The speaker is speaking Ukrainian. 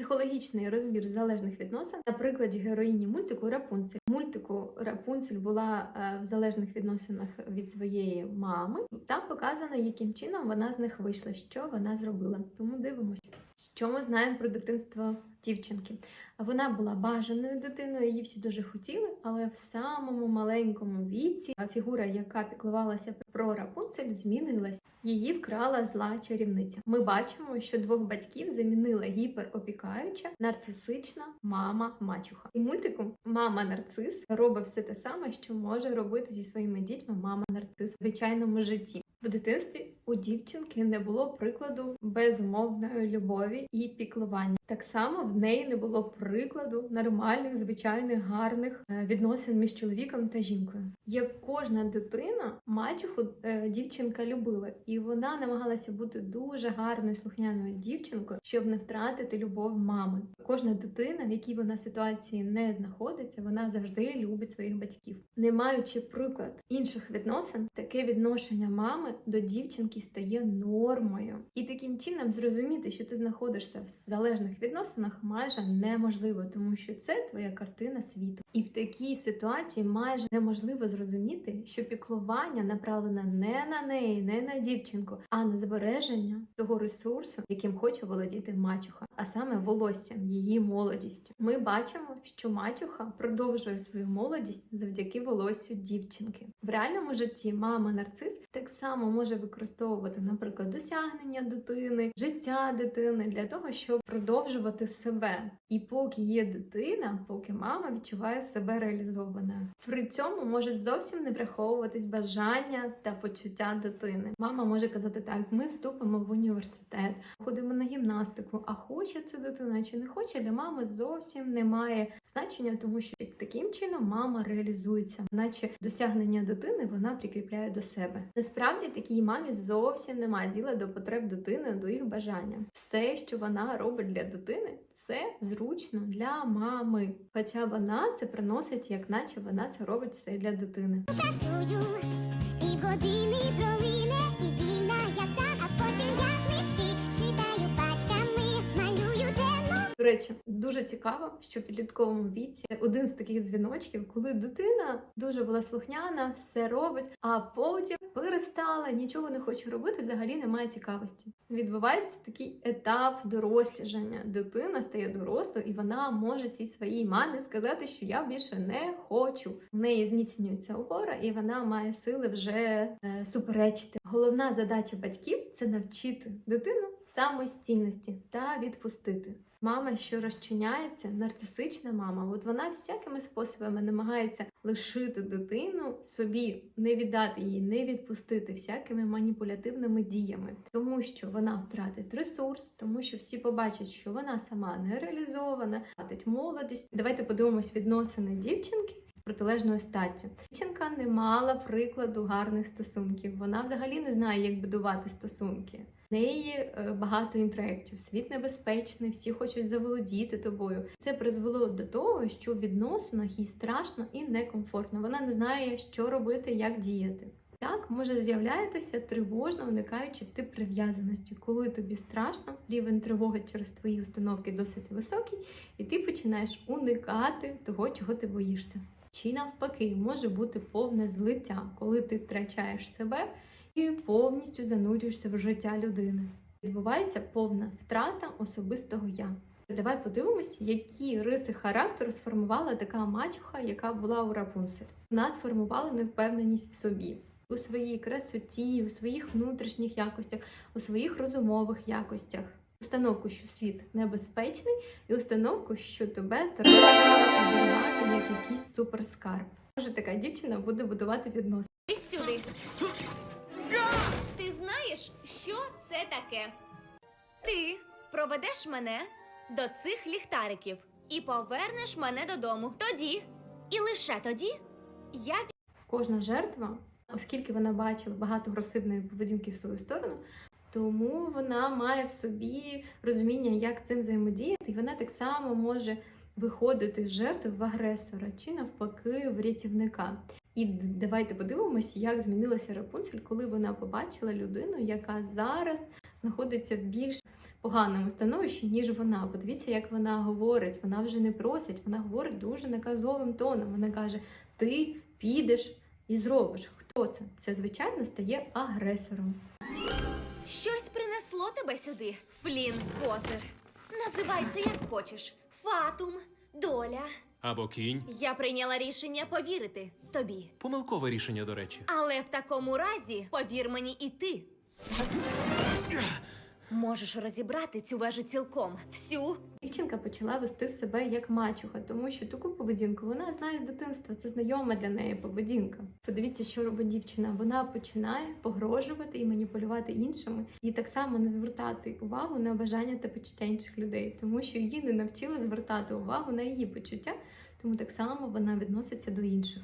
Психологічний розбір залежних відносин на прикладі героїні мультику Рапунцель. Мультику Рапунцель була е, в залежних відносинах від своєї мами. Там показано, яким чином вона з них вийшла, що вона зробила. Тому дивимося, що ми знаємо про дитинство дівчинки. Вона була бажаною дитиною, її всі дуже хотіли, але в самому маленькому віці е, фігура, яка піклувалася про Рапунцель, змінилась. Її вкрала зла чарівниця. Ми бачимо, що двох батьків замінила гіперопікаюча нарцисична мама мачуха. І мультику мама нарцис робить все те саме, що може робити зі своїми дітьми мама нарцис в звичайному житті. В дитинстві у дівчинки не було прикладу безумовної любові і піклування. Так само в неї не було прикладу нормальних, звичайних, гарних е, відносин між чоловіком та жінкою. Як кожна дитина, мачуху е, дівчинка любила, і вона намагалася бути дуже гарною слухняною дівчинкою, щоб не втратити любов мами. Кожна дитина, в якій вона ситуації не знаходиться, вона завжди любить своїх батьків. Не маючи приклад інших відносин, таке відношення мами до дівчинки стає нормою. І таким чином зрозуміти, що ти знаходишся в залежних відносинах, майже неможливо, тому що це твоя картина світу. І в такій ситуації майже неможливо зрозуміти, що піклування направлене не на неї, не на дівчинку, а на збереження того ресурсу, яким хоче володіти мачуха, а саме волоссям, її молодістю. Ми бачимо, що мачуха продовжує свою молодість завдяки волоссю дівчинки. В реальному житті мама нарцис так само може використовувати, наприклад, досягнення дитини, життя дитини для того, щоб продовжувати себе. І поки є дитина, поки мама відчуває себе реалізованою. При цьому можуть зовсім не враховуватись бажання та почуття дитини. Мама може казати так: ми вступимо в університет, ходимо на гімнастику. А хоче це дитина чи не хоче, для мами зовсім немає значення, тому що таким чином мама реалізується, наче досягнення дитини вона прикріпляє до себе. Насправді такій мамі зовсім немає діла до потреб дитини, до їх бажання. Все, що вона робить для дитини, це зручно для мами. Хоча вона це приносить, як наче вона це робить все для дитини. Працюю, і години речі, дуже цікаво, що в підлітковому віці один з таких дзвіночків, коли дитина дуже була слухняна, все робить, а потім перестала, нічого не хоче робити, взагалі немає цікавості. Відбувається такий етап доросліження. Дитина стає дорослою, і вона може цій своїй мамі сказати, що я більше не хочу. В неї зміцнюється опора, і вона має сили вже е, суперечити. Головна задача батьків це навчити дитину самостійності та відпустити. Мама, що розчиняється, нарцисична мама, от вона всякими способами намагається лишити дитину собі, не віддати її, не відпустити всякими маніпулятивними діями, тому що вона втратить ресурс, тому що всі побачать, що вона сама не реалізована, втратить молодість. Давайте подивимось відносини дівчинки. Протилежною статтю дівчинка не мала прикладу гарних стосунків. Вона взагалі не знає, як будувати стосунки. Неї е, багато інтроєктів, світ небезпечний, всі хочуть заволодіти тобою. Це призвело до того, що в відносинах їй страшно і некомфортно. Вона не знає, що робити, як діяти. Так може з'являтися тривожно уникаючи тип прив'язаності, коли тобі страшно, рівень тривоги через твої установки досить високий, і ти починаєш уникати того, чого ти боїшся. Чи навпаки, може бути повне злиття, коли ти втрачаєш себе і повністю занурюєшся в життя людини. Відбувається повна втрата особистого я. Давай подивимось, які риси характеру сформувала така мачуха, яка була у Рапунцель. Вона сформувала невпевненість в собі, у своїй красоті, у своїх внутрішніх якостях, у своїх розумових якостях. Установку, що світ небезпечний, і установку, що тебе треба обирати як якийсь суперскарб. Може, така дівчина буде будувати відносини. Це таке? Ти проведеш мене до цих ліхтариків і повернеш мене додому. Тоді і лише тоді я кожна жертва, оскільки вона бачила багато агресивної поведінки в свою сторону, тому вона має в собі розуміння, як цим взаємодіяти, і вона так само може виходити з жертви в агресора чи навпаки в рятівника. І давайте подивимося, як змінилася Рапунцель, коли вона побачила людину, яка зараз знаходиться в більш поганому становищі, ніж вона. Подивіться, як вона говорить. Вона вже не просить, вона говорить дуже наказовим тоном. Вона каже: Ти підеш і зробиш. Хто це? Це, звичайно, стає агресором. Щось принесло тебе сюди, Флін Козир. Називай це як хочеш. Фатум, доля. Або кінь. Я прийняла рішення повірити тобі. Помилкове рішення, до речі. Але в такому разі повір мені і ти. Можеш розібрати цю вежу цілком. Всю Дівчинка почала вести себе як мачуха, тому що таку поведінку вона знає з дитинства. Це знайома для неї поведінка. Подивіться, що робить дівчина. Вона починає погрожувати і маніпулювати іншими, і так само не звертати увагу на бажання та почуття інших людей, тому що її не навчили звертати увагу на її почуття, тому так само вона відноситься до інших.